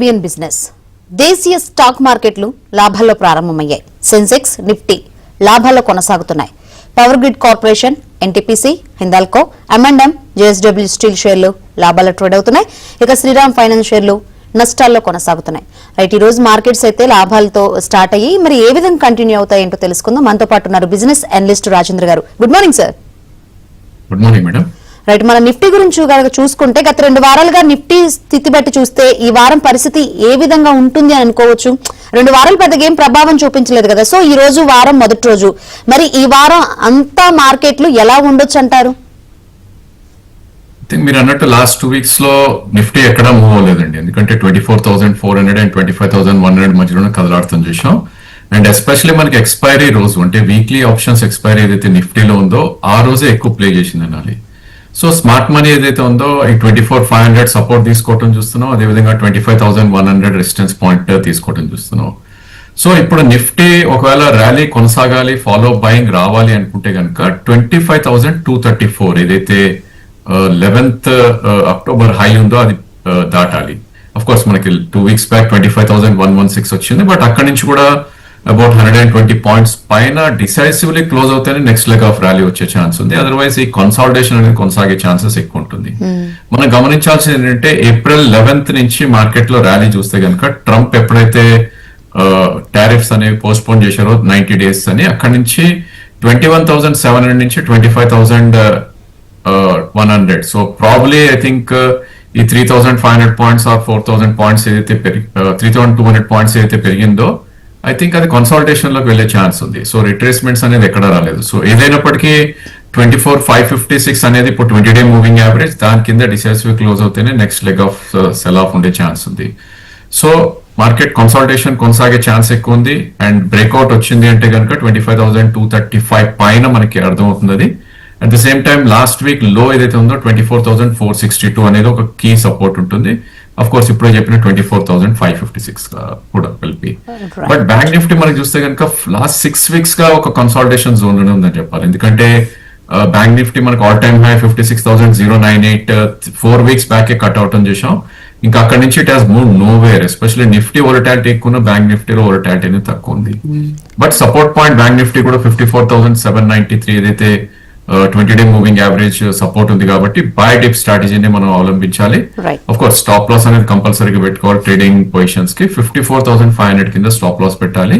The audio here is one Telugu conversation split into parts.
ఇండియన్ బిజినెస్ దేశీయ స్టాక్ మార్కెట్లు లాభాల్లో ప్రారంభమయ్యాయి. సెన్సెక్స్ నిఫ్టీ లాభాల్లో కొనసాగుతున్నాయి. Power grid corporation NTPC Hindalco M and M JSW steel షేర్లు లాభాల్లో ట్రేడ్ అవుతున్నాయి. ఇక శ్రీరామ్ ఫైనాన్స్ షేర్లు నష్టాల్లో కొనసాగుతున్నాయి. రైట్ ఈ రోజు మార్కెట్స్ అయితే లాభాలతో స్టార్ట్ అయ్యి మరి ఏ విధంగా కంటిన్యూ అవుతాయంటో తెలుసుకుందాం. మనతో పాటు ఉన్నారు బిజినెస్ అనలిస్ట్ రాజేంద్ర గారు. Good morning sir good morning madam right మన నిఫ్టీ గురించి కనుక చూసుకుంటే గత రెండు వారాలుగా నిఫ్టీ స్థితి బట్టి చూస్తే ఈ వారం పరిస్థితి ఏ విధంగా ఉంటుంది అని అనుకోవచ్చు. రెండు వారాలు పెద్దగా ఏం ప్రభావం చూపించలేదు కదా. సో ఈ రోజు వారం మొదటి రోజు. మరి ఈ వారం అంతా మార్కెట్లు ఎలా ఉండొచ్చు అంటారు? మీరు అన్నట్టు లాస్ట్ టూ వీక్స్లో నిఫ్టీ ఎక్కడా మూవ్ అవ్వలేదండి. ఎందుకంటే twenty four thousand four hundred and twenty five thousand one hundred మధ్యలోనే కదలాడుతాం చూసాం అండ్ ఎస్పెషల్లీ మనకి ఎక్స్పైరీ రోజు అంటే వీక్లీ ఆప్షన్స్ ఎక్స్పైరీ ఏదైతే నిఫ్టీలో ఉందో ఆ రోజే ఎక్కువ ప్లే చేసింది అనాలి సో స్మార్ట్ మనీ ఏదైతే ఉందో ఈ twenty four five hundred support తీసుకోవటం చూస్తున్నాం. అదేవిధంగా twenty five thousand one hundred resistance point తీసుకోవటం చూస్తున్నాం. సో ఇప్పుడు నిఫ్టీ ఒకవేళ ర్యాలీ కొనసాగాలి ఫాలో బయింగ్ రావాలి అనుకుంటే కనుక twenty five thousand two thirty four ఏదైతే లెవెన్త్ అక్టోబర్ హై ఉందో అది దాటాలి. అఫ్ కోర్స్ మనకి two weeks back twenty five thousand one one six వచ్చింది బట్ అక్కడి నుంచి కూడా about hundred and twenty points పైన డిసైసివ్లీ క్లోజ్ అవుతేనే నెక్స్ట్ లెగ్ ఆఫ్ ర్యాలీ వచ్చే ఛాన్స్ ఉంది. అదర్వైజ్ ఈ కన్సాలిడేషన్ అనేది కొనసాగే ఛాన్సెస్ ఎక్కువ ఉంటుంది. మనం గమనించాల్సింది ఏంటంటే ఏప్రిల్ లెవెన్త్ నుంచి మార్కెట్లో ర్యాలీ చూస్తే కనుక ట్రంప్ ఎప్పుడైతే టారిఫ్స్ అనేవి పోస్ట్ పోన్ చేశారో నైన్టీ డేస్ అని అక్కడి నుంచి twenty one thousand seven hundred నుంచి twenty five thousand one hundred so probably I think ఈ three thousand five hundred points or four thousand points ఏదైతే పెరిగి three thousand two hundred points ఏదైతే పెరిగిందో ఐ థింక్ అది కన్సల్టేషన్లోకి వెళ్ళే ఛాన్స్ ఉంది. సో రిట్రేస్మెంట్స్ అనేది ఎక్కడ రాలేదు. సో ఏదైనప్పటికీ twenty four five fifty six అనేది ఇప్పుడు ట్వంటీ డే మూవింగ్ యావరేజ్ దాని కింద decisive close అవుతేనే next leg of sell off ఉండే ఛాన్స్ ఉంది. సో మార్కెట్ కన్సల్టేషన్ కొనసాగే ఛాన్స్ ఎక్కువ ఉంది. అండ్ బ్రేక్అవుట్ వచ్చింది అంటే కనుక twenty five thousand two thirty five పైన మనకి అర్థమవుతుంది అది at the same time last వీక్లో ఏదైతే ఉందో twenty four thousand four sixty two అనేది ఒక కీ సపోర్ట్ ఉంటుంది. అఫ్ కోర్స్ ఇప్పుడే చెప్పిన twenty four thousand five fifty six కూడా కలిపి. బట్ బ్యాంక్ నిఫ్టీ మనకి చూస్తే కనుక లాస్ట్ సిక్స్ వీక్స్గా ఒక కన్సల్టేషన్ జోన్లోనే ఉందని చెప్పాలి. ఎందుకంటే బ్యాంక్ నిఫ్టీ మనకు all time high fifty six thousand zero nine eight four weeks back cut out అని చేసాం ఇంకా అక్కడ నుంచి it has move no where especially Nifty volatility ఎక్కువ బ్యాంక్ నిఫ్టీలో వోలటాలిటీ అనేది తక్కువ ఉంది. But support point bank Nifty కూడా fifty four thousand seven ninety three ఏదైతే twenty day moving average support ఉంది కాబట్టి బై డిప్ స్ట్రాటజీని మనం అవలంబించాలి. ఆఫ్ కోర్స్ స్టాప్ లాస్ అనేది కంపల్సరీగా పెట్టుకోవాలి trading పొజిషన్స్కి. Fifty four thousand five hundred కింద స్టాప్ లాస్ పెట్టాలి.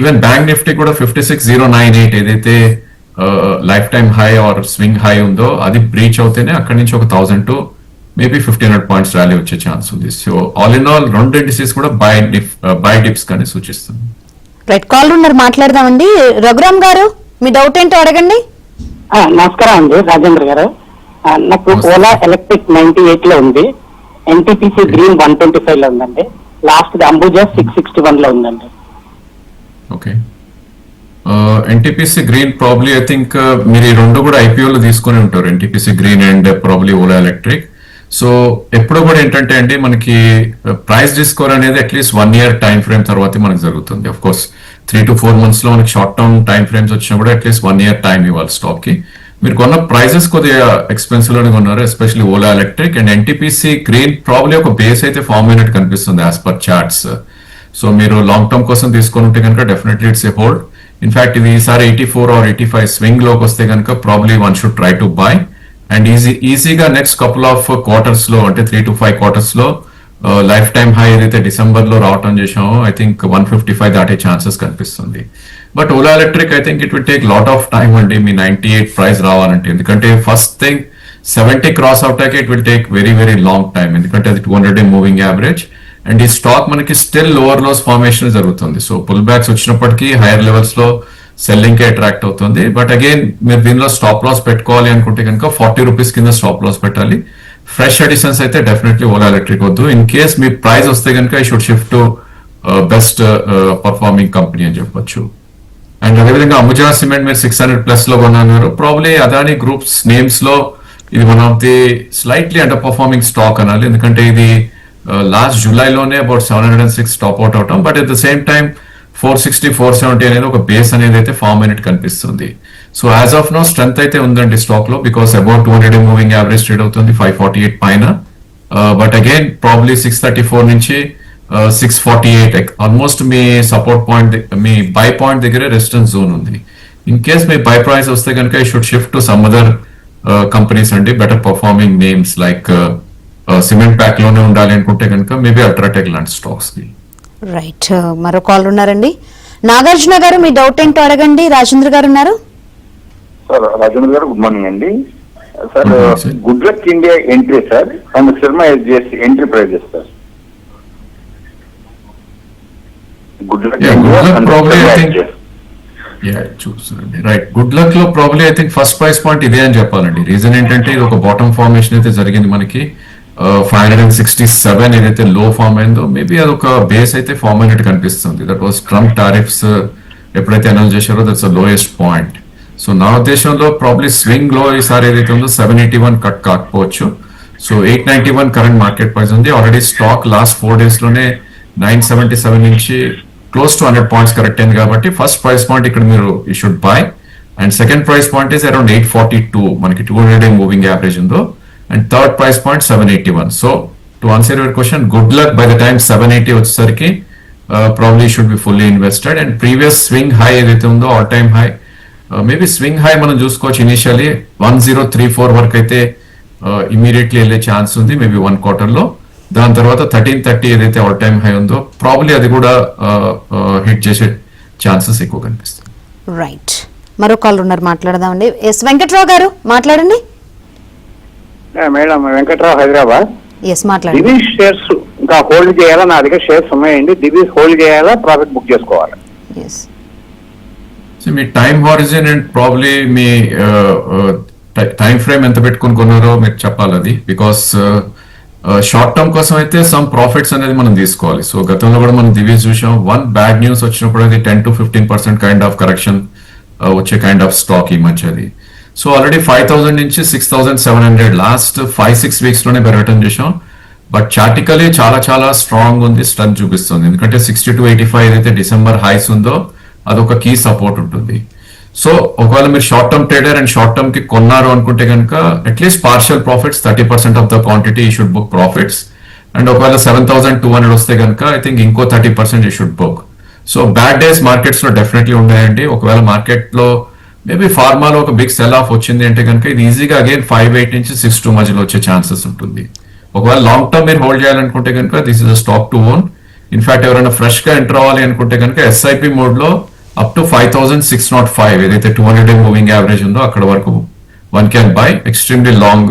ఈవెన్ బ్యాంక్ నిఫ్టీ కూడా fifty six zero nine eight ఏదైతే life time high or swing high ఉందో అది బ్రీచ్ అవుతేనే అక్కడి నుంచి ఒక thousand to maybe fifteen hundred points rally వచ్చే ఛాన్స్ ఉంది. సో ఆల్ ఇన్ ఆల్ రెండు ఇండిసెస్ కూడా బై డిప్ బై డిప్స్ కానీ సూచిస్తుంది. రైట్ కాల్ ఉన్నారు మాట్లాడదామండి. రఘురామ్ గారు మీ డౌట్ ఏంటో అడగండి. నమస్కారం అండి రాజేంద్ర గారు. నాకు. ఓలా ఎలక్ట్రిక్ నైన్టీ ఎయిట్లో ఉంది. ఎన్టీపీసీ గ్రీన్ వన్ ట్వంటీ ఫైవ్లో ఉందండి. లాస్ట్ అంబుజా సిక్స్ సిక్స్టీ వన్లో ఉందండి. Okay. NTPC green probably I think మీరు ఈ రెండు కూడా ఐపీఓలు తీసుకొని ఉంటారు. NTPC green and probably Ola electric. So ఎప్పుడు కూడా ఏంటంటే అండి మనకి uh, ప్రైస్ డిస్కవర్ అనేది at least one year time frame తర్వాత మనకు జరుగుతుంది. Of course three to four మంత్స్లో మనకి షార్ట్ టర్మ్ టైం ఫ్రేమ్స్ వచ్చినా కూడా అట్లీస్ట్ వన్ ఇయర్ టైం ఇవ్వాలి స్టాక్కి. మీరు కొన్న ప్రైజెస్ కొద్దిగా ఎక్స్పెన్సివ్లోనే కొన్నారు especially Ola electric and NTPC green probably ఒక బేస్ అయితే ఫామ్ అయినట్టు కనిపిస్తుంది యాజ్ పర్ చార్ట్స్ సో మీరు లాంగ్ టర్మ్ కోసం తీసుకొని ఉంటే కనుక definitely it's a hold in fact ఇది ఈసారి eighty four or eighty five స్వింగ్లోకి వస్తే కనుక probably one should try to buy and easy ఈజీగా నెక్స్ట్ కపుల్ ఆఫ్ క్వార్టర్స్లో అంటే త్రీ టు ఫైవ్ క్వార్టర్స్లో లైఫ్ టైం హై ఏదైతే డిసెంబర్లో రావటం చేసామో I think one fifty five దాటే ఛాన్సెస్ కనిపిస్తుంది. But Ola electric I think it will take lot of time అండి మీ నైన్టీ ఎయిట్ ప్రైస్ రావాలంటే. ఎందుకంటే first thing seventy cross out it will take very very long time ఎందుకంటే అది two hundred day moving average and ఈ స్టాక్ మనకి స్టిల్ లోవర్ లోస్ ఫార్మేషన్ జరుగుతుంది. సో పుల్ బ్యాక్స్ వచ్చినప్పటికీ హైయర్ లెవెల్స్లో సెల్లింగ్కి అట్రాక్ట్ అవుతుంది. బట్ అగైన్ మీరు దీనిలో స్టాప్ లాస్ పెట్టుకోవాలి అనుకుంటే కనుక ఫార్టీ రూపీస్ కింద స్టాప్ లాస్ పెట్టాలి. ఫ్రెష్ అడిషన్స్ అయితే డెఫినెట్లీ ఓలా ఎలక్ట్రిక్ వద్దు. ఇన్ కేస్ మీ ప్రైస్ వస్తే కనుక I should shift to best performing company అని చెప్పొచ్చు. అండ్ అదేవిధంగా అంబుజా సిమెంట్ మీరు సిక్స్ హండ్రెడ్ ప్లస్లో కొన్నారు ప్రాబ్లీ అదాని గ్రూప్స్ నేమ్స్లో ఇది one of the slightly underperforming stock అనాలి. ఎందుకంటే ఇది last జూలైలోనే about seven hundred and six top out అవటం. But at the same time four sixty four seventy అనేది ఒక బేస్ అనేది అయితే ఫార్మ్ అయినట్టు కనిపిస్తుంది. So as of no strength అయితే ఉందండి స్టాక్లో because about two hundred moving average trade అవుతుంది ఫైవ్ ఫార్టీ ఎయిట్ పైన. But again probably six thirty four నుంచి సిక్స్ ఫార్టీ ఎయిట్ ఆల్మోస్ట్ మీ సపోర్ట్ పాయింట్ మీ బై పాయింట్ దగ్గర రెసిస్టెన్స్ జోన్ ఉంది. ఇన్ కేస్ మీ బై ప్రైస్ వస్తే కనుక ఈ should shift to some other companies అండి better performing names like cement ప్యాక్లోనే ఉండాలి అనుకుంటే కనుక మేబీ అల్ట్రాటెక్ లాంటి స్టాక్స్కి. రైట్ మరో కాల్ ఉన్నారండి. నాగార్జున గారు మీ డౌట్ ఏంటో అడగండి. రాజేంద్ర గారు ఉన్నారు. సార్ రాజేంద్ర గారు గుడ్ మార్నింగ్ అండి. Sir. Good luck India entry sir and Sharma SGS entry prices sir good luck right good లక్లో probably I think first price point ఇదే అని చెప్పాలండి. రీజన్ ఏంటంటే ఇది ఒక బాటమ్ ఫార్మేషన్ అయితే జరిగింది మనకి. Five hundred and sixty seven ఏదైతే లో ఫామ్ అయిందో మేబీ అది ఒక బేస్ అయితే ఫామ్ అయినట్టు కనిపిస్తుంది. దట్ వాస్ ట్రంప్ టారిఫ్స్ ఎప్పుడైతే అనౌన్స్ చేశారో దట్స్ లోయెస్ట్ పాయింట్ సో నా ఉద్దేశంలో ప్రాబ్లీ స్వింగ్లో ఈసారి ఏదైతే ఉందో సెవెన్ ఎయిటీ వన్ కట్ కాకపోవచ్చు. So eight ninety one current market price ఉంది. ఆల్రెడీ స్టాక్ లాస్ట్ ఫోర్ డేస్లోనే నైన్ సెవెంటీ సెవెన్ నుంచి close to hundred points correct అయింది కాబట్టి ఫస్ట్ ప్రైస్ పాయింట్ ఇక్కడ మీరు you should buy and second price point is around eight forty two మనకి టూ హండ్రెడ్ మూవింగ్ యావరేజ్ ఉందో and third price point seven eighty one so to answer your question good luck by the time seven eighty వచ్చేసరికి probably should be fully invested and previous swing high ఏదైతే ఉందో all time high maybe swing high మనం చూసుకోవచ్చు. Initially one zero three four వరకు అయితే ఇమీడియట్లీ వెళ్ళే ఛాన్స్ ఉంది మేబీ వన్ క్వార్టర్లో. దాని తర్వాత థర్టీన్ థర్టీ ఏదైతే ఆల్ టైమ్ హై ఉందో ప్రాబ్లీ అది కూడా హిట్ చేసే ఛాన్సెస్ ఎక్కువ కనిపిస్తుంది రైట్ మరో కాల్ ఉన్నారు మాట్లాడదామండి. ఎస్ వెంకట్రావు గారు మాట్లాడండి. మేడం వెంకట్రావు హైదరాబాద్? ఎస్ మాట్లాడండి. దివీస్ షేర్స్ ఇంకా హోల్డ్ చేయాలా? నా దగ్గర షేర్స్ ఉన్నాయండి. దివీస్ హోల్డ్ చేయాలా? ప్రాఫిట్ బుక్ చేసుకోవాలి? ఎస్ సో మీ టైం హారిజన్ అండ్ ప్రాబ్లీ మీ టైం ఫ్రేమ్ ఎంత పెట్టుకుని కొన్నారో మీరు చెప్పాలి అది. బికాస్ షార్ట్ టర్మ్ కోసం అయితే సమ్ ప్రాఫిట్స్ అనేది మనం తీసుకోవాలి. సో గతంలో కూడా మనం దివ్య చూసాం. వన్ బ్యాడ్ న్యూస్ వచ్చినప్పుడు అది ten to fifteen percent kind of correction వచ్చే కైండ్ ఆఫ్ స్టాక్ ఈ మధ్య అది. సో ఆల్రెడీ ఫైవ్ థౌసండ్ నుంచి six thousand seven hundred last five six వీక్స్లోనే పెరగటం చేసాం బట్ చాటికలీ చాలా చాలా స్ట్రాంగ్ ఉంది స్ట్రెంత్ చూపిస్తుంది. ఎందుకంటే సిక్స్టీ టు ఎయిటీ ఫైవ్ ఏదైతే డిసెంబర్ హైస్ ఉందో అదొక కీ సపోర్ట్ ఉంటుంది. సో ఒకవేళ మీరు short term trader and short టర్మ్కి కొన్నారు అనుకుంటే కనుక at least partial profits thirty percent of the quantity we should book profits and ఒకవేళ సెవెన్ థౌసండ్ టూ హండ్రెడ్ వస్తే కనుక ఐ థింక్ ఇంకో thirty percent we should book so bad days మార్కెట్స్లో డెఫినెట్లీ ఉన్నాయండి. ఒకవేళ మార్కెట్లో మేబీ ఫార్మాలో ఒక బిగ్ సెల్ ఆఫ్ వచ్చింది అంటే కనుక ఇది ఈజీగా అగైన్ ఫైవ్ ఎయిట్ నుంచి సిక్స్ టూ మధ్యలో వచ్చే ఛాన్సెస్ ఉంటుంది. ఒకవేళ లాంగ్ టర్మ్ మీరు హోల్డ్ చేయాలనుకుంటే కనుక this is a stock to own in fact ఎవరైనా ఫ్రెష్గా ఎంటర్ అవ్వాలి అనుకుంటే కనుక ఎస్ఐపి మోడ్లో up to five thousand six nought five ఏదైతే టూ హండ్రెడ్ మూవింగ్ యావరేజ్ ఉందో అక్కడ వరకు one can buy extremely long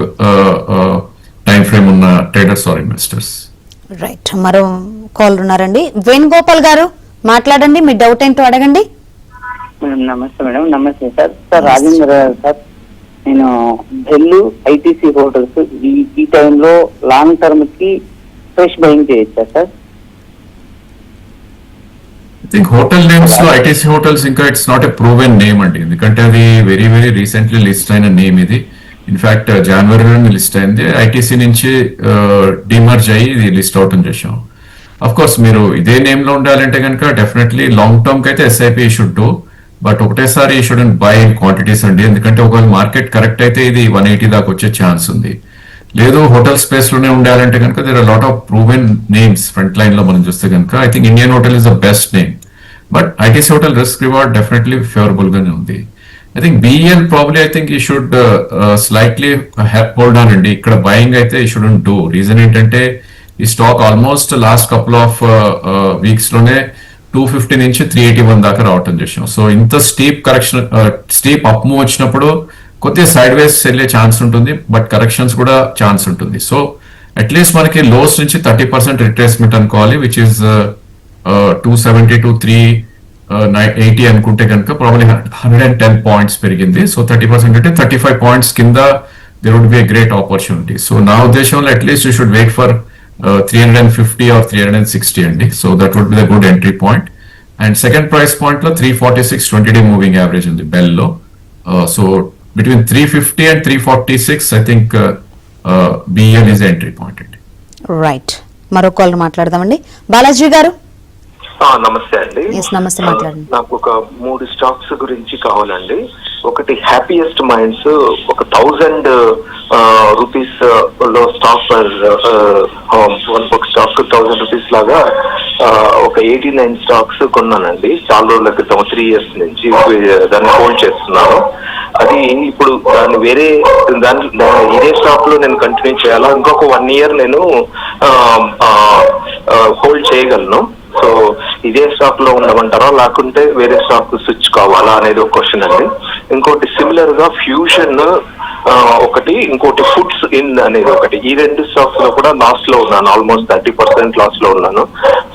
time frame ఉన్న ట్రేడర్స్ ఆర్ ఇన్వెస్టర్స్ రైట్ మరో కాల్ ఉన్నారండి. వేణుగోపాల్ గారు మాట్లాడండి. మీ డౌట్ ఏంటో అడగండి. మేడం నమస్తే మేడం నమస్తే సార్. సార్ రాజేంద్ర సార్ నేను ఢిల్లీ ఐటీసీ హోటల్స్ ఈ ఈ టైంలో లాంగ్ టర్మ్కి ఫ్రెష్ బయింగ్ చేయొచ్చా సార్? థింక్ హోటల్ నేమ్స్లో ఐటీసీ హోటల్స్ ఇంకా it's not a proven name అండి. ఎందుకంటే అది వెరీ వెరీ రీసెంట్లీ లిస్ట్ అయిన నేమ్ ఇది. ఇన్ఫాక్ట్ జనవరిలో లిస్ట్ అయింది. ఐటీసీ నుంచి డిమర్జ్ అయ్యి ఇది లిస్ట్ అవుట్ చేసాం అఫ్ కోర్స్ మీరు ఇదే నేమ్లో ఉండాలంటే కనుక డెఫినెట్లీ లాంగ్ టర్మ్కి అయితే ఎస్ఐపి షుడ్ డూ బట్ ఒకటేసారి షుడ్ బై క్వాంటిటీస్ అండి. ఎందుకంటే ఒకవేళ మార్కెట్ కరెక్ట్ అయితే ఇది వన్ ఎయిటీ దాకా వచ్చే ఛాన్స్ ఉంది. లేదు హోటల్ స్పేస్లోనే ఉండాలంటే కనుక there are lot of proven names front లైన్లో మనం చూస్తే కనుక. I think Indian hotel is the best name but ITC hotel risk reward definitely favourable గానే ఉంది. I think BL probably I think we should slightly hold on అండి. ఇక్కడ బయింగ్ అయితే ఈ షుడ్ డూ రీజన్ ఏంటంటే ఈ stock almost last couple of వీక్స్లోనే two fifty నుంచి త్రీ ఎయిటీ వన్ దాకా రావటం చేసాం. సో ఇంత steep correction steep up move వచ్చినప్పుడు కొద్దిగా సైడ్ వేస్ వెళ్ళే ఛాన్స్ ఉంటుంది బట్ కరెక్షన్స్ కూడా ఛాన్స్ ఉంటుంది. సో అట్లీస్ట్ మనకి లోస్ నుంచి థర్టీ పర్సెంట్ రిట్రేస్మెంట్ అనుకోవాలి which is two seventy to three eighty అనుకుంటే కనుక probably hundred and ten points పెరిగింది. సో థర్టీ పర్సెంట్ అంటే థర్టీ ఫైవ్ పాయింట్స్ కింద there would be a great opportunity so నా ఉద్దేశంలో at least you should wait for three hundred and fifty or three hundred and sixty అండి. So that would be the good entry point and second price పాయింట్లో three forty six twenty day moving average ఉంది below so between three fifty and three forty six I think BL is entry point అండి. రైట్ మరో కాల్ మాట్లాడదామండి. బాలాజీ గారు? నమస్తే అండి. నమస్తే, మాట్లాడండి. నాకు ఒక మూడు స్టాక్స్ గురించి కావాలండి. ఒకటి హ్యాపీయెస్ట్ మైండ్స్ ఒక థౌజండ్ రూపీస్లో స్టాక్ పర్ ఒక స్టాక్ థౌజండ్ రూపీస్ లాగా ఒక ఎయిటీ నైన్ స్టాక్స్ కొన్నానండి. చాలా రోజుల క్రితం త్రీ ఇయర్స్ నుంచి దాన్ని హోల్డ్ చేస్తున్నాను. అది ఇప్పుడు దాన్ని వేరే దాని ఇదే స్టాక్లో నేను కంటిన్యూ చేయాలా? ఇంకొక వన్ ఇయర్ నేను హోల్డ్ చేయగలను. సో ఇదే స్టాక్లో ఉండమంటారా? లేకుంటే వేరే స్టాక్ స్విచ్ కావాలా అనేది ఒక క్వశ్చన్ అండి. ఇంకోటి సిమిలర్గా ఫ్యూషన్ ఒకటి ఇంకోటి ఫుడ్స్ ఇన్ అనేది ఒకటి. ఈ రెండు స్టాక్స్లో కూడా లాస్లో ఉన్నాను ఆల్మోస్ట్ థర్టీ పర్సెంట్ లాస్లో ఉన్నాను.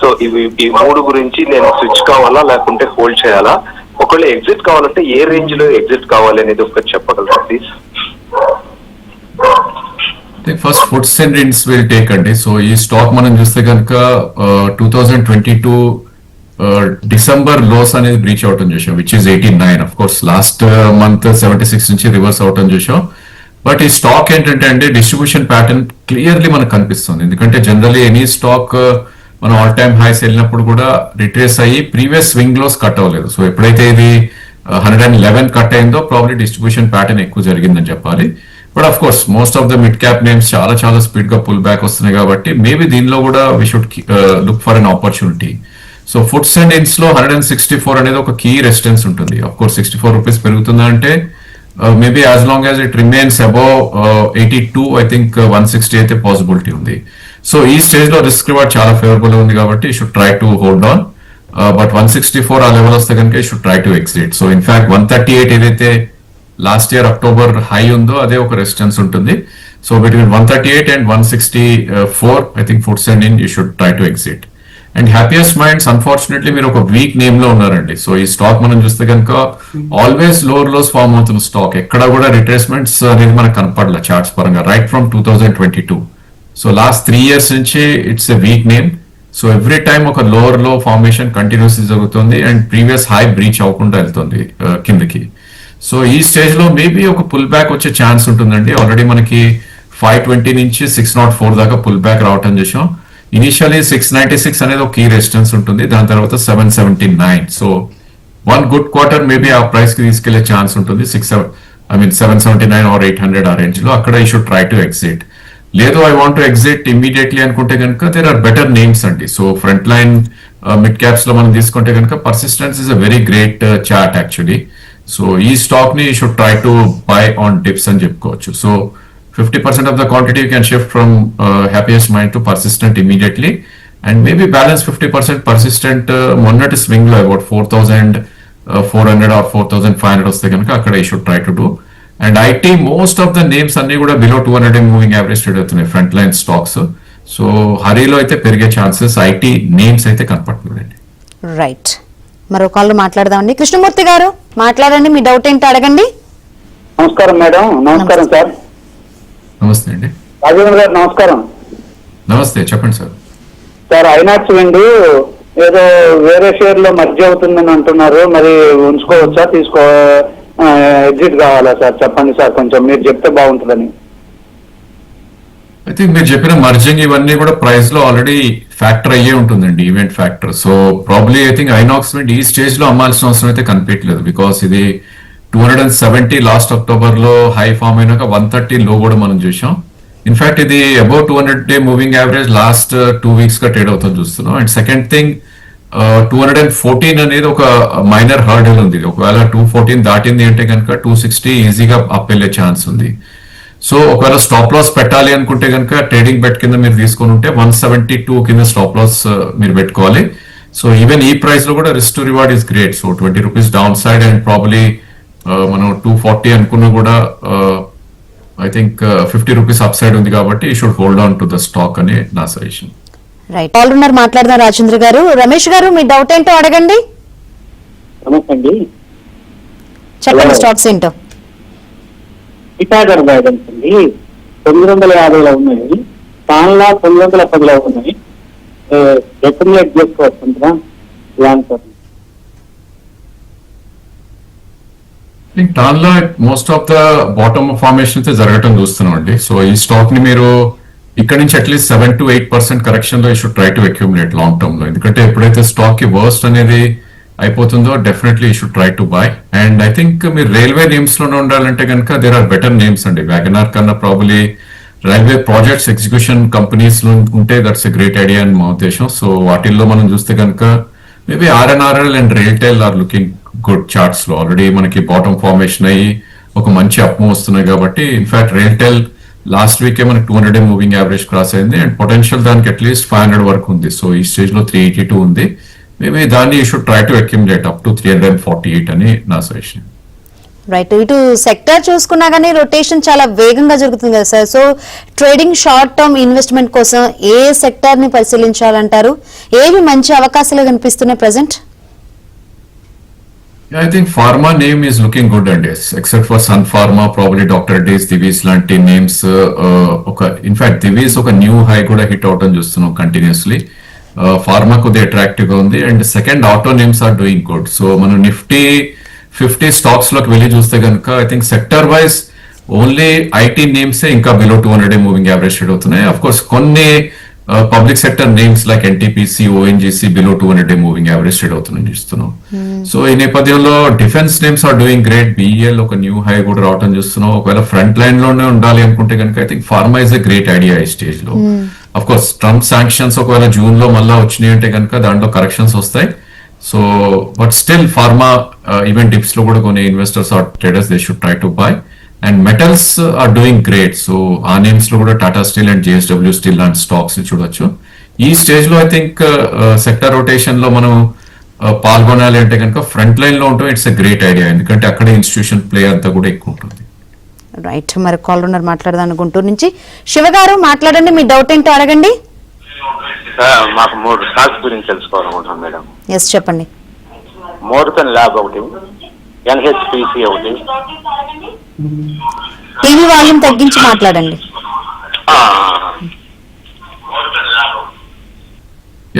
సో ఇవి ఈ మూడు గురించి నేను స్విచ్ కావాలా లేకుంటే హోల్డ్ చేయాలా? ఒకవేళ ఎగ్జిట్ కావాలంటే ఏ రేంజ్లో ఎగ్జిట్ కావాలి అనేది ఒకటి చెప్పగలరా please first foods and drinks will take అండి. సో ఈ స్టాక్ మనం చూస్తే కనుక two thousand twenty two December lows అనేది బ్రీచ్ అవటం చూసాం which is eighty nine of course last month seventy six నుంచి రివర్స్ అవటం చూసాం బట్ ఈ స్టాక్ ఏంటంటే అండి డిస్ట్రిబ్యూషన్ ప్యాటర్న్ క్లియర్లీ మనకు కనిపిస్తుంది. ఎందుకంటే జనరల్లీ ఎనీ స్టాక్ మనం ఆల్ టైమ్ హైస్ వెళ్ళినప్పుడు కూడా రిట్రేస్ అయ్యి ప్రీవియస్ స్వింగ్ లోస్ కట్ అవ్వలేదు. సో ఎప్పుడైతే ఇది హండ్రెడ్ అండ్ లెవెన్ కట్ అయిందో ప్రాబ్లీ డిస్ట్రిబ్యూషన్ ప్యాటర్న్ ఎక్కువ జరిగిందని చెప్పాలి. But of course most of the mid cap names చాలా చాలా స్పీడ్గా పుల్ బ్యాక్ వస్తున్నాయి కాబట్టి మేబీ దీనిలో కూడా we should look for an opportunity so Foods and ఇన్స్లో hundred and sixty four అనేది ఒక కీ రెసిస్టెన్స్ ఉంటుంది. Of course sixty four rupees పెరుగుతుందా అంటే maybe as long as it remains above eighty two I think one sixty అయితే పాసిబిలిటీ ఉంది. సో ఈ స్టేజ్లో రిస్క్ రివార్డ్ చాలా ఫేవరబుల్ ఉంది కాబట్టి should try to hold on but one sixty four ఆ లెవెల్ వస్తే కనుక should try to exit so in fact one thirty eight ఏదైతే లాస్ట్ ఇయర్ అక్టోబర్ హై ఉందో అదే ఒక రెసిస్టెన్స్ ఉంటుంది. So between one thirty eight and one sixty four I think Foods and Inns you should try to exit and Happiest Minds unfortunately మీరు ఒక వీక్ నేమ్లో ఉన్నారండి. సో ఈ స్టాక్ మనం చూస్తే కనుక ఆల్వేస్ లోవర్ లోస్ ఫార్మ్ అవుతున్న స్టాక్ ఎక్కడ కూడా రిట్రేస్మెంట్స్ అనేది మనకు కనపడలే చార్ట్స్ పరంగా right from two thousand twenty two so last three years నుంచి it's a weak name so every time ఒక లోవర్లో ఫార్మేషన్ కంటిన్యూస్ జరుగుతుంది అండ్ ప్రీవియస్ హై బ్రీచ్ అవ్వకుండా వెళ్తుంది uh, కిందకి. సో ఈ స్టేజ్లో మేబీ ఒక పుల్ బ్యాక్ వచ్చే ఛాన్స్ ఉంటుందండి. ఆల్రెడీ మనకి ఫైవ్ ట్వంటీ నుంచి సిక్స్ నాట్ ఫోర్ దాకా పుల్ బ్యాక్ రావటం చేసాం ఇనిషియలీ సిక్స్ నైన్టీ సిక్స్ అనేది ఒక కీ రెసిస్టెన్స్ ఉంటుంది. దాని తర్వాత seven seventy nine so one good quarter maybe ఆ ప్రైస్కి తీసుకెళ్ళే ఛాన్స్ ఉంటుంది. Six I mean seven seventy nine or eight hundred ఆ రేంజ్లో. అక్కడ ఈ షుడ్ ట్రై టు ఎగ్జిట్ లేదు I want to exit immediately అనుకుంటే కనుక దేర్ ఆర్ బెటర్ నేమ్స్ అండి. సో ఫ్రంట్ లైన్ మిడ్ క్యాప్స్లో మనం తీసుకుంటే కనుక persistence is a very great chart actually so ఈ స్టాక్ని should try to buy on dips అని చెప్పుకోవచ్చు. So fifty percent of the quantity can shift from Happiest Mind to Persistent immediately and maybe balance fifty percent Persistent మొన్నటి స్వింగ్లో about four thousand four hundred or four thousand five hundred వస్తే కనుక అక్కడ we should try to do and IT most of the names అన్ని కూడా below two hundred moving average trade అవుతున్నాయి ఫ్రంట్ లైన్ స్టాక్స్ సో హరీలో అయితే పెరిగే ఛాన్సెస్ ఐటీ నేమ్స్ అయితే కనపడుతుందండి రైట్ మరో కాల్ మాట్లాడదామండి. కృష్ణమూర్తి గారు మాట్లాడండి మీ డౌట్ ఏంటో అడగండి. నమస్కారం మేడం నమస్కారం సార్. నమస్తే అండి. రాజేంద్ర గారు నమస్కారం. నమస్తే చెప్పండి సార్. సార్ ఐనాక్స్ విండు ఏదో వేరే షేర్లో మర్జీ అవుతుందని అంటున్నారు. మరి ఉంచుకోవచ్చా తీసుకో ఎగ్జిట్ కావాలా సార్? చెప్పండి సార్ కొంచెం మీరు చెప్తే బాగుంటుందని. ఐ థింక్ మీరు చెప్పిన మర్జింగ్ ఇవన్నీ కూడా ప్రైస్లో ఆల్రెడీ ఫ్యాక్టర్ అయ్యే ఉంటుందండి event factor so probably I think Inox ఈ స్టేజ్లో అమ్మాల్సిన అవసరం అయితే కనిపించలేదు బికాస్ ఇది two hundred and seventy last అక్టోబర్లో హై ఫామ్ అయినాక వన్ థర్టీ లో కూడా మనం చూసాం ఇన్ఫాక్ట్ ఇది about two hundred day moving average last two వీక్స్గా trade అవుతుంది చూస్తున్నాం. And second thing two hundred and fourteen అనేది ఒక మైనర్ హర్డల్ ఉంది. ఒకవేళ టూ ఫోర్టీన్ దాటింది అంటే కనుక టూ సిక్స్టీ ఈజీగా అప్ వెళ్ళే ఛాన్స్ ఉంది. సో ఒకవేళ స్టాప్ లాస్ పెట్టాలి అనుకుంటే కనుక ట్రేడింగ్ బెట్ కింద మీరు తీసుకొని ఉంటే వన్ సెవెంటీ టూ కింద స్టాప్ లాస్ మీరు పెట్టుకోవాలి. సో ఈవెన్ ఈ ప్రైస్లో కూడా risk to reward is great so twenty rupees downside and probably మనం టూ ఫార్టీ అనుకున్నా కూడా I think fifty rupees upside ఉంది కాబట్టి we should hold on to the stock అని నా సజెషన్ రైట్ కాల్ ఉన్నారు మాట్లాడదాం రాజేంద్ర గారు. రమేష్ గారు మీ డౌట్ ఏంటో అడగండి. చెప్పండి. స్టాక్స్ ఏంటో. పిఠాగర్ గైడెన్స్ అండి తొమ్మిది వందల యాభైలో ఉన్నాయి తాన్లా తొమ్మిది వందల పదిలో ఉన్నాయి ఎస్టిమేట్ చేసుకోవచ్చు లాంగ్ దానిలో most of the bottom formation అయితే జరగటం చూస్తున్నాం అండి. సో ఈ స్టాక్ని మీరు ఇక్కడ నుంచి at least seven to eight percent కరెక్షన్లో you should try to accumulate long టర్మ్లో. ఎందుకంటే ఎప్పుడైతే స్టాక్కి వర్స్ట్ అనేది అయిపోతుందో definitely you should try to buy and I think మీరు రైల్వే నేమ్స్లోనే ఉండాలంటే కనుక దేర్ ఆర్ బెటర్ నేమ్స్ అండి. వ్యాగనార్ కన్నా ప్రాబ్లీ రైల్వే ప్రాజెక్ట్స్ ఎగ్జిక్యూషన్ కంపెనీస్లో ఉంటే దట్స్ ఎ గ్రేట్ ఐడియా అని మా ఉద్దేశం. సో వాటిల్లో మనం చూస్తే కనుక maybe RNRL and RailTel are looking good చార్ట్స్లో. Already మనకి బాటమ్ ఫార్మేషన్ అయ్యి ఒక మంచి అప్ము వస్తున్నాయి కాబట్టి ఇన్ఫాక్ట్ రైల్టెల్ లాస్ట్ వీకే మనకి two hundred moving average cross అయింది. అండ్ పొటెన్షియల్ దానికి అట్లీస్ట్ ఫైవ్ హండ్రెడ్ వరకు ఉంది. సో ఈ స్టేజ్లో త్రీ ఎయిటీ టూ ఉంది. మేబీ దాన్ని you should try to accumulate up to three hundred forty eight అని నా సజెషన్ రైట్ ఇటు సెక్టర్ చూసుకున్నా కానీ రొటేషన్ చాలా వేగంగా జరుగుతుంది కదా sir so trading short term investment కోసం ఏ సెక్టర్ని పరిశీలించాలంటారు? ఏవి మంచి అవకాశాలు కనిపిస్తున్నాయి present I think pharma name is looking good అండి except for Sun Pharma probably doctor days Divi's లాంటి నేమ్స్ ఒక ఇన్ఫాక్ట్ దివీస్ ఒక న్యూ హై కూడా హిట్ అవటం చూస్తున్నాం కంటిన్యూస్లీ ఫార్మా కొద్దిగా అట్రాక్టివ్గా ఉంది. And second auto names are doing good so మనం నిఫ్టీ ఫిఫ్టీ స్టాక్స్లోకి వెళ్ళి చూస్తే కనుక I think sector wise only IT names ఇంకా below two hundred moving average trade అవుతున్నాయి. అఫ్ కోర్స్ కొన్ని public sector names like NTPC ONGC below two hundred moving average trade అవుతున్నాయి చూస్తున్నాం. సో ఈ నేపథ్యంలో defence names are doing great BEL ఒక న్యూ హై కూడా రావడం చూస్తున్నాం. ఒకవేళ ఫ్రంట్ లైన్లోనే ఉండాలి అనుకుంటే కనుక I think pharma is a great idea ఈ స్టేజ్లో. అఫ్ కోర్స్ ట్రంప్ శాంక్షన్స్ ఒకవేళ జూన్లో మళ్ళా వచ్చినాయి అంటే కనుక దాంట్లో కరెక్షన్స్ వస్తాయి. So but still pharma even డిప్స్లో కూడా కొన్ని investors or traders they should try to buy and metals are doing great so ఆ నేమ్స్లో కూడా Tata Steel and JSW steel లాంటి స్టాక్స్ చూడొచ్చు ఈ స్టేజ్లో ఐ థింక్ సెక్టర్ రొటేషన్లో మనం పాల్గొనాలి అంటే కనుక ఫ్రంట్ లైన్లో ఉంటాం ఇట్స్ గ్రేట్ ఐడియా ఎందుకంటే అక్కడ ఇన్స్టిట్యూషన్ ప్లే అంతా కూడా ఎక్కువ ఉంటుంది. రైట్ మరి కాల్ ఉన్నారు మాట్లాడదాం గుంటూరు నుంచి. శివ గారు మాట్లాడండి. మీ డౌట్ ఏంటో అడగండి. మాకు మూడు స్టాక్స్ గురించి తెలుసుకోవాలనుకుంటున్నాం మేడం. ఎస్ చెప్పండి. మోర్కన్ ల్యాబ్ ఒకటి ఎన్హెచ్పిసి ఒకటి టీవీ వాల్యూమ్ తగ్గించి మాట్లాడండి. ఆ,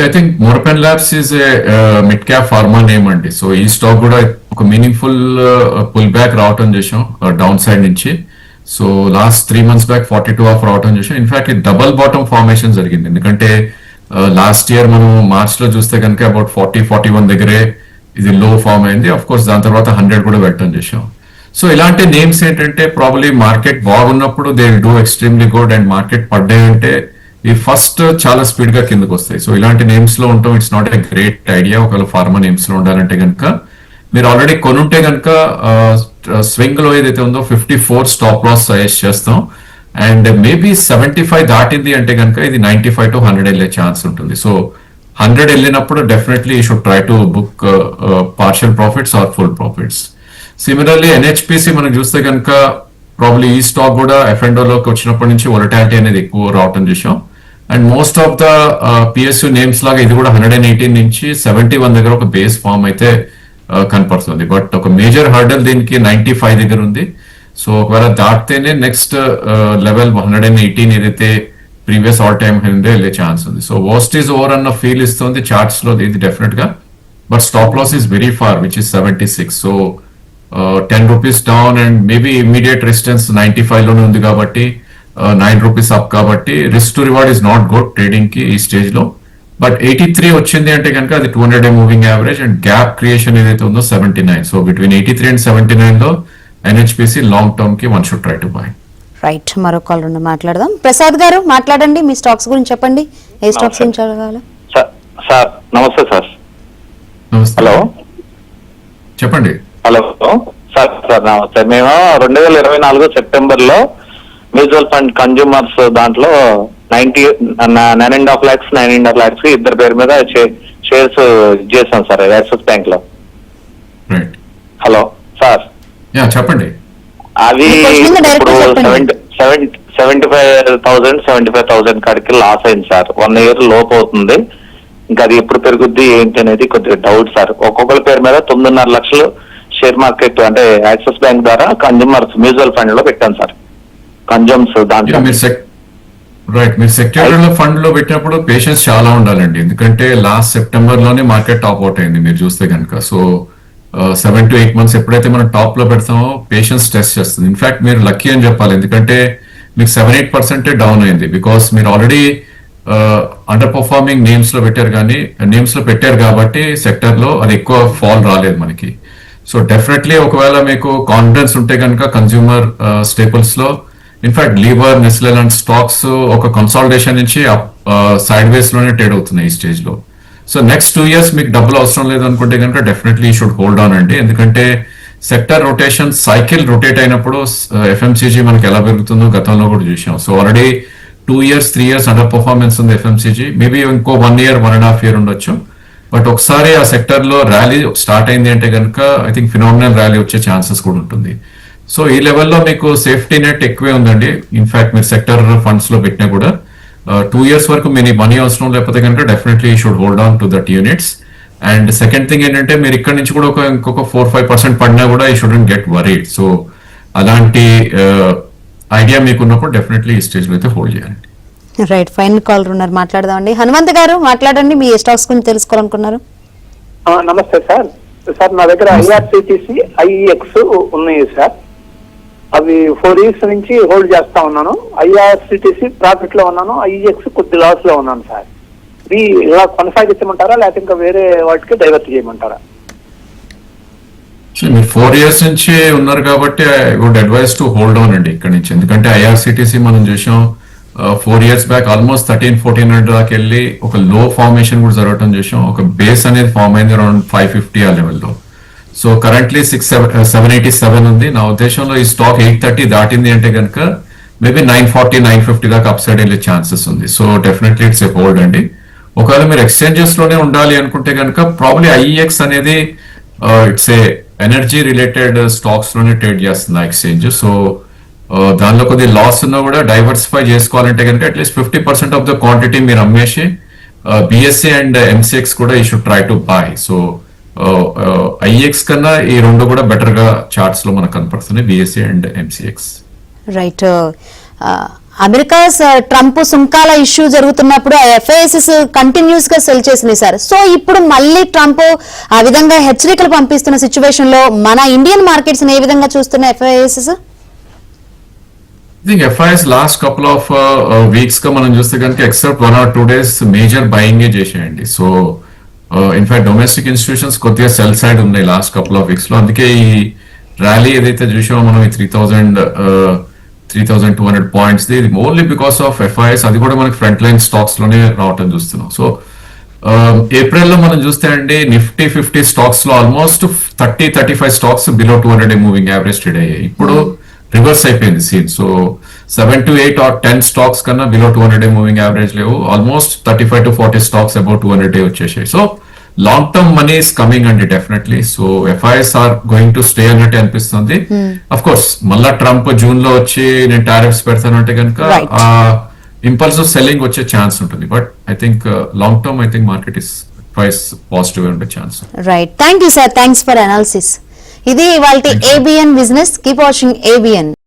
I think Morepen labs is a mid cap pharma name అండి. సో ఈ స్టాక్ కూడా ఒక మీనింగ్ఫుల్ పుల్ బ్యాక్ రావటం చేసాం డౌన్ సైడ్ నుంచి. So last three months back forty two off రావటం చేసాం ఇన్ఫాక్ట్ ఇది డబల్ బాటమ్ ఫార్మేషన్ జరిగింది. ఎందుకంటే లాస్ట్ ఇయర్ మనం మార్చ్లో చూస్తే కనుక అబౌట్ ఫార్టీ ఫార్టీ వన్ దగ్గరే ఇది లో ఫామ్ అయింది. అఫ్ కోర్స్ దాని తర్వాత హండ్రెడ్ కూడా వెళ్ళటం చేసాం సో ఇలాంటి నేమ్స్ ఏంటంటే ప్రాబ్లీ మార్కెట్ బాగున్నప్పుడు they do extremely good and market పడ్డాయంటే ఈ ఫస్ట్ చాలా స్పీడ్గా కిందకు వస్తాయి. సో ఇలాంటి నేమ్స్లో ఉంటాం it's not a great idea ఒకవేళ ఫార్మర్ నేమ్స్లో ఉండాలంటే కనుక మీరు ఆల్రెడీ కొనుంటే కనుక స్వింగ్లో ఏదైతే ఉందో fifty four stop loss suggest చేస్తాం. అండ్ మేబీ సెవెంటీ ఫైవ్ దాటింది అంటే కనుక ఇది నైన్టీ ఫైవ్ టు హండ్రెడ్ వెళ్ళే ఛాన్స్ ఉంటుంది. సో హండ్రెడ్ వెళ్ళినప్పుడు definitely you should try to book partial profits or full profits similarly NHPC మనం చూస్తే కనుక ప్రాబ్లీ ఈ స్టాక్ కూడా ఎఫ్ఎండో లోకి వచ్చినప్పటి నుంచి వొలటాలిటీ అనేది ఎక్కువ రావటం చూసాం and most of the PSU names లాగా ఇది కూడా హండ్రెడ్ అండ్ ఎయిటీన్ నుంచి సెవెంటీ వన్ దగ్గర ఒక బేస్ ఫామ్ అయితే uh, కనపడుతుంది. బట్ ఒక మేజర్ హర్డల్ దీనికి నైన్టీ ఫైవ్ దగ్గర ఉంది. సో ఒకవేళ దాటితేనే next level hundred and eighteen ఏదైతే ప్రీవియస్ ఆల్ టైమ్ ఉందో వెళ్ళే ఛాన్స్ ఉంది. సో వర్స్ట్ ఈజ్ ఓవర్ అన్న ఫీల్ ఇస్తుంది చార్ట్స్లో ఇది డెఫినెట్గా. But stop loss is very far which is seventy six so ten rupees down and maybe immediate resistance ninety ఫైవ్లోనే ఉంది కాబట్టి నైన్ రూపీస్ అప్ కాబట్టి risk to reward is not good ట్రేడింగ్కి ఈ స్టేజ్లో. బట్ ఎయిటీ త్రీ వచ్చింది అంటే కనుక అది two hundred moving average and gap creation ఏదైతే ఉందో seventy nine so between eighty three and seventy నైన్లో NHPC long టర్మ్కి one should try to buy right మరో కాల్ ఉన్న మాట్లాడదాం. ప్రసాద్ గారు మాట్లాడండి మీ స్టాక్స్ గురించి చెప్పండి. ఏ స్టాక్స్ గురించి అడగాలి? సార్ సార్ నమస్తే సార్. నమస్తే. హలో. చెప్పండి. హలో సార్ సార్ నమస్తే. మేము రెండు వేల ఇరవై నాలుగు సెప్టెంబర్లో మ్యూచువల్ ఫండ్ కన్జ్యూమర్స్ దాంట్లో ninety nine and half lakhs nine and half lakhs ఇద్దరు పేరు మీద షేర్స్ చేశాం సార్ యాక్సిస్ బ్యాంక్లో హలో సార్. యా చెప్పండి. అవి ఇప్పుడు seventy seventy five thousand seventy five thousand కాడికి లాస్ అయింది సార్. వన్ ఇయర్ లోపు అవుతుంది. ఇంకా అది ఎప్పుడు పెరుగుద్ది ఏంటి అనేది కొద్దిగా డౌట్ సార్. ఒక్కొక్కరి పేరు మీద తొమ్మిదిన్నర లక్షలు షేర్ మార్కెట్ అంటే యాక్సిస్ బ్యాంక్ ద్వారా కన్జ్యూమర్స్ మ్యూచువల్ ఫండ్లో పెట్టాను సార్. కన్జ్యూమ్స్ దాంట్లో. రైట్ మీరు సెక్యూరిటీ ఫండ్లో పెట్టినప్పుడు పేషెన్స్ చాలా ఉండాలండి. ఎందుకంటే లాస్ట్ సెప్టెంబర్లోనే మార్కెట్ టాప్ అవుట్ అయింది మీరు చూస్తే కనుక so seven to eight months ఎప్పుడైతే మనం టాప్లో పెడతామో పేషెన్స్ టెస్ట్ చేస్తుంది. ఇన్ఫాక్ట్ మీరు లక్కీ అని చెప్పాలి. ఎందుకంటే మీకు సెవెన్ ఎయిట్ పర్సెంటే డౌన్ అయింది. బికాస్ మీరు ఆల్రెడీ అండర్ పర్ఫార్మింగ్ నేమ్స్లో పెట్టారు కానీ నేమ్స్లో పెట్టారు కాబట్టి సెక్టర్లో అది ఎక్కువ ఫాల్ రాలేదు మనకి. సో డెఫినెట్లీ ఒకవేళ మీకు కాన్ఫిడెన్స్ ఉంటే కనుక కన్స్యూమర్ స్టేపుల్స్ uh, లో. ఇన్ఫాక్ట్ లీవర్ నెస్లే లాంటి స్టాక్స్ ఒక కన్సాలిడేషన్ నుంచి సైడ్ వేస్ uh, లోనే ట్రేడ్ అవుతున్నాయి ఈ స్టేజ్లో. సో నెక్స్ట్ టూ ఇయర్స్ మీకు డబ్బులు అవసరం లేదు అనుకుంటే కనుక డెఫినెట్లీ షుడ్ హోల్డ్ ఆన్ అండి. ఎందుకంటే సెక్టర్ రొటేషన్ సైకిల్ రొటేట్ అయినప్పుడు uh, ఎఫ్ఎంసీజీ మనకి ఎలా పెరుగుతుందో గతంలో కూడా చూసాం so already two years three years under performance ఉంది ఎఫ్ఎంసీజీ మేబీ ఇంకో one year one and half year ఉండొచ్చు. బట్ ఒకసారి ఆ సెక్టర్లో ర్యాలీ స్టార్ట్ అయింది అంటే కనుక ఐ థింక్ ఫినామినల్ ర్యాలీ వచ్చే ఛాన్సెస్ కూడా ఉంటుంది. సో ఈ లెవెల్లో మీకు సేఫ్టీ నెట్ ఎక్కువే ఉందండి. ఇన్ఫాక్ట్ మీరు సెక్టర్ ఫండ్స్లో పెట్టినా కూడా టూ ఇయర్స్ వరకు మీ మనీ అవసరం లేకపోతే కనుక definitely should hold on to that units and second thing ఏంటంటే మీరు ఇక్కడ నుంచి కూడా ఒక ఇంకొక ఫోర్ ఫైవ్ పర్సెంట్ పడినా కూడా ఈ షుడెంట్ గెట్ వరీడ్ సో అలాంటి ఐడియా మీకున్నప్పుడు డెఫినెట్లీ ఈ స్టేజ్లో అయితే హోల్డ్ చేయాలి రైట్ ఫైనల్ కాల్ ఉన్నారు మాట్లాడదామండి. హనుమంత్ గారు మాట్లాడండి మీ స్టాక్స్ గురించి తెలుసుకోవాలనుకున్నారు? ఆ, నమస్తే సార్. సార్ నా దగ్గర ఐఆర్సిటిసి ఐఎక్స్ ఉన్నాయి సార్. అవి ఫోర్ ఇయర్స్ నుంచి హోల్డ్ చేస్తా ఉన్నాను. ఐఆర్సిటిసి ప్రాఫిట్లో ఉన్నాను ఐఎక్స్ కొద్ది లాస్లో ఉన్నాను సార్. ఇవి ఇలా కొనసాగించమంటారా లేకపోతే ఇంకా వేరే వాటికి డైవర్ట్ చేయమంటారా? మీరు ఫోర్ ఇయర్స్ నుంచి ఉన్నారు కాబట్టి I would advise to hold on అండి ఇక్కడ నుంచి. ఎందుకంటే ఐఆర్సిటిసి మనం చూసాం four years back almost thirteen fourteen hundred దాకా వెళ్ళి ఒక లో ఫార్మేషన్ కూడా జరగటం చూసాం ఒక బేస్ అనేది ఫార్మ్ అయింది అరౌండ్ ఫైవ్ ఫిఫ్టీ ఆ లెవెల్లో so currently six seven eighty seven ఉంది. నా ఉద్దేశంలో ఈ స్టాక్ ఎయిట్ థర్టీ దాటింది అంటే కనుక maybe nine forty nine fifty దాకా అప్ సైడ్ వెళ్ళే ఛాన్సెస్ ఉంది. So definitely it's a hold అండి. ఒకవేళ మీరు ఎక్స్చేంజెస్లోనే ఉండాలి అనుకుంటే కనుక ప్రాబ్లీ ఐఎక్స్ అనేది ఇట్స్ ఏ ఎనర్జీ రిలేటెడ్ స్టాక్స్లోనే ట్రేడ్ చేస్తుంది ఆ ఎక్స్చేంజ్ సో దానిలో కొద్ది లాస్ ఉన్నా కూడా డైవర్సిఫై చేసుకోవాలంటే కనుక at least fifty percent of the quantity మీరు అమ్మేసి బిఎస్సి అండ్ ఎంసీఎక్స్ కూడా ఈ should try to buy so IEX కన్నా ఈ రెండు కూడా బెటర్గా చార్ట్స్లో మనకు కనపడుతున్నాయి BSE and MCX right America Trump సుంకాల ఇష్యూ జరుగుతున్నప్పుడు ఎఫ్ఐఎస్ఎస్ కంటిన్యూస్గా సెల్ చేసినాయి సార్. సో ఇప్పుడు మళ్ళీ ట్రంప్ ఆ విధంగా హెచ్చరికలు పంపిస్తున్న సిచ్యువేషన్లో మన ఇండియన్ మార్కెట్స్ ఏ విధంగా చూస్తున్న FIIs I think FIS last couple of వీక్స్గా మనం చూస్తే కనుక except one or two days major బయింగే చేసేయండి so in fact domestic institutions కొద్దిగా సెల్ సైడ్ ఉన్నాయి లాస్ట్ కపుల్ ఆఫ్ వీక్స్లో. అందుకే ఈ ర్యాలీ ఏదైతే చూసామో మనం ఈ three thousand three thousand two hundred points ఇది ఓన్లీ బికాస్ ఆఫ్ ఎఫ్ఐఎస్ అది కూడా మనకి ఫ్రంట్ లైన్ స్టాక్స్లోనే రావటం చూస్తున్నాం. సో ఏప్రిల్లో um, మనం చూస్తే అండి నిఫ్టీ ఫిఫ్టీ స్టాక్స్లో almost thirty thirty five stocks below two hundred moving average trade అయ్యాయి. ఇప్పుడు hmm. రివర్స్ అయిపోయింది scene so seven to eight or ten stocks కన్నా below two hundred moving average లేవు almost thirty five to forty stocks about two hundred వచ్చేసాయి. So long term money is coming అండి definitely so FIIs are going to stay అన్నట్టు అనిపిస్తుంది. అఫ్ కోర్స్ మళ్ళా ట్రంప్ జూన్లో వచ్చి నేను టారిఫ్స్ పెడతానంటే కనుక Right. ఆ ఇంపల్సివ్ సెల్లింగ్ వచ్చే ఛాన్స్ ఉంటుంది. But I think long term I think market is price positive ఉండే chance right thank you sir thanks for analysis ఇది ఇవాళ ABN business keep watching ABN